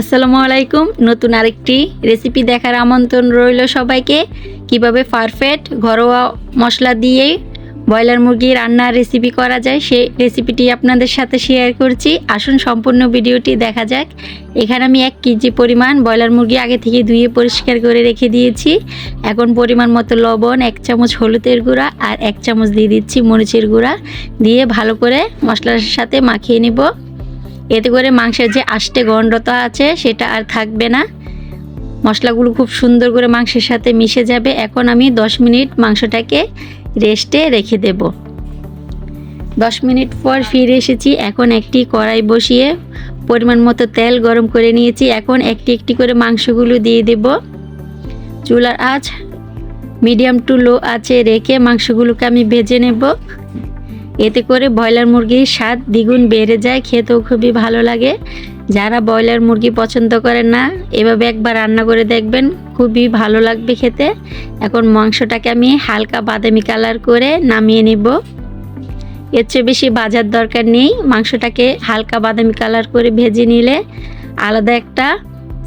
আসসালামু আলাইকুম। নতুন আরেকটি রেসিপি দেখার আমন্ত্রণ রইল সবাইকে। কীভাবে পারফেক্ট ঘরোয়া মশলা দিয়ে ব্রয়লার মুরগি রান্নার রেসিপি করা যায়, সেই রেসিপিটি আপনাদের সাথে শেয়ার করছি। আসুন সম্পূর্ণ ভিডিওটি দেখা যাক। এখানে আমি এক কেজি পরিমাণ ব্রয়লার মুরগি আগে থেকে ধুয়ে পরিষ্কার করে রেখে দিয়েছি। এখন পরিমাণ মতো লবণ, এক চামচ হলুদের গুঁড়া আর এক চামচ দিয়ে দিচ্ছি মরিচের গুঁড়া। দিয়ে ভালো করে মশলার সাথে মাখিয়ে নিব। এতে করে মাংসের যে আষ্টে গন্ধটা আছে, সেটা আর থাকবে না। মশলাগুলো খুব সুন্দর করে মাংসের সাথে মিশে যাবে। এখন আমি 10 মিনিট মাংসটাকে রেস্টে রেখে দেব। 10 মিনিট পর ফিরে এসেছি। এখন একটি কড়াই বসিয়ে পরিমাণ মতো তেল গরম করে নিয়েছি। এখন একটি একটি করে মাংসগুলো দিয়ে দেব। চুলার আঁচ মিডিয়াম টু লো আছে রেখে মাংসগুলোকে আমি ভেজে নেব। এতে করে ব্রয়লার মুরগির স্বাদ দ্বিগুণ বেড়ে যায়, খেতেও খুবই ভালো লাগে। যারা ব্রয়লার মুরগি পছন্দ করেন না, এভাবে একবার রান্না করে দেখবেন, খুবই ভালো লাগবে খেতে। এখন মাংসটাকে আমি হালকা বাদামি কালার করে নামিয়ে নেব। এর চেয়ে বেশি বাজার দরকার নেই, মাংসটাকে হালকা বাদামি কালার করে ভেজে নিলে আলাদা একটা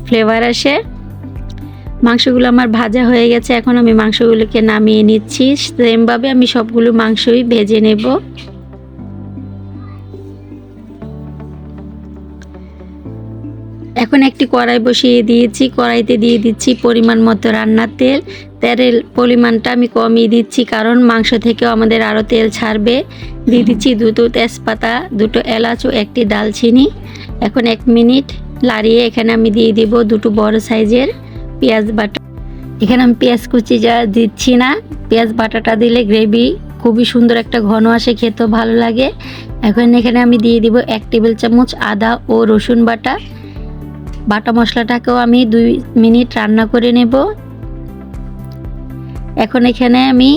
ফ্লেভার আসে। মাংসগুলো আমার ভাজা হয়ে গেছে, এখন আমি মাংসগুলোকে নামিয়ে নিচ্ছি। সেমভাবে আমি সবগুলো মাংসই ভেজে নেব। এখন একটি কড়াই বসিয়ে দিয়েছি। কড়াইতে দিয়ে দিচ্ছি পরিমাণ মতো রান্নার তেল। তেলের পরিমাণটা আমি কমিয়ে দিচ্ছি কারণ মাংস থেকেও আমাদের আরও তেল ছাড়বে। দিয়ে দিচ্ছি দুটো তেজপাতা, দুটো এলাচ ও একটি ডালচিনি। এখন এক মিনিট লাড়িয়ে এখানে আমি দিয়ে দিব দুটো বড় সাইজের পেঁয়াজ বাটা। এখানে আমি পেঁয়াজ কুচি যা দিচ্ছি না। পেঁয়াজ বাটাটা দিলে গ্রেভি খুবই সুন্দর একটা ঘন আসে, খেতেও ভালো লাগে। এখন এখানে আমি দিয়ে দিব এক টেবিল চামচ আদা ও রসুন বাটা। বাটা মশলাটাকেও আমি দুই মিনিট রান্না করে নেব। এখন এখানে আমি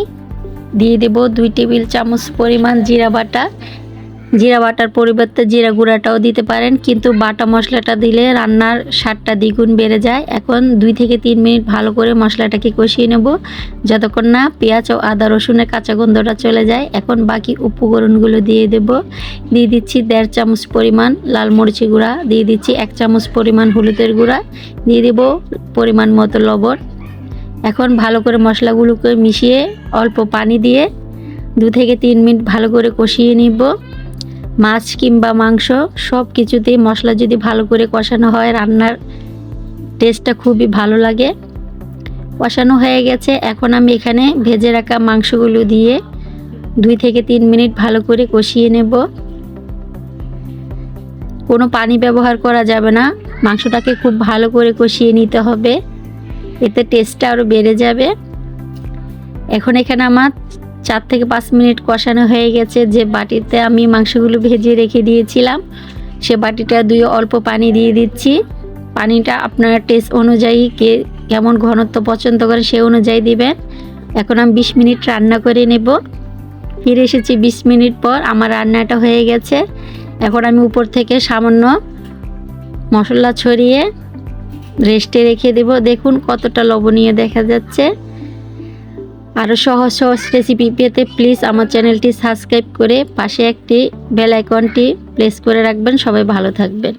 দিয়ে দেব দুই টেবিল চামচ পরিমাণ জিরা বাটা। জিরা বাটার পরিবর্তে জিরা গুঁড়াটাও দিতে পারেন, কিন্তু বাটা মশলাটা দিলে রান্নার স্বাদটা দ্বিগুণ বেড়ে যায়। এখন দুই থেকে তিন মিনিট ভালো করে মশলাটাকে কষিয়ে নেব, যতক্ষণ না পেঁয়াজ ও আদা রসুনের কাঁচা গন্ধটা চলে যায়। এখন বাকি উপকরণগুলো দিয়ে দেব। দিয়ে দিচ্ছি দেড় চামচ পরিমাণ লাল মরিচি গুঁড়া, দিয়ে দিচ্ছি এক চামচ পরিমাণ হলুদের গুঁড়া, দিয়ে দেব পরিমাণ মতো লবণ। এখন ভালো করে মশলাগুলোকে মিশিয়ে অল্প পানি দিয়ে দু থেকে তিন মিনিট ভালো করে কষিয়ে নিব। মাছ কিংবা মাংস সব কিছুতেই মশলা যদি ভালো করে কষানো হয়, রান্নার টেস্টটা খুবই ভালো লাগে। কষানো হয়ে গেছে। এখন আমি এখানে ভেজে রাখা মাংসগুলো দিয়ে দুই থেকে তিন মিনিট ভালো করে কষিয়ে নেব। কোনো পানি ব্যবহার করা যাবে না। মাংসটাকে খুব ভালো করে কষিয়ে নিতে হবে। এতে টেস্টটা আরও বেড়ে যাবে। এখন এখানে আমার চার থেকে পাঁচ মিনিট কষানো হয়ে গেছে। যে বাটিতে আমি মাংসগুলো ভেজে রেখে দিয়েছিলাম, সে বাটিটা দুই অল্প পানি দিয়ে দিচ্ছি। পানিটা আপনার টেস্ট অনুযায়ী কে কেমন ঘনত্ব পছন্দ করে সে অনুযায়ী দিবেন। এখন আমি বিশ মিনিট রান্না করে নেব। ফিরে এসেছি বিশ মিনিট পর, আমার রান্নাটা হয়ে গেছে। এখন আমি উপর থেকে সামান্য মশলা ছড়িয়ে রেস্টে রেখে দেব। দেখুন কতটা লবণীয় দেখা যাচ্ছে। আরও সহজ সহজ রেসিপি পেতে প্লিজ আমার চ্যানেলটি সাবস্ক্রাইব করে পাশে একটি বেল আইকনটি প্রেস করে রাখবেন। সবাই ভালো থাকবেন।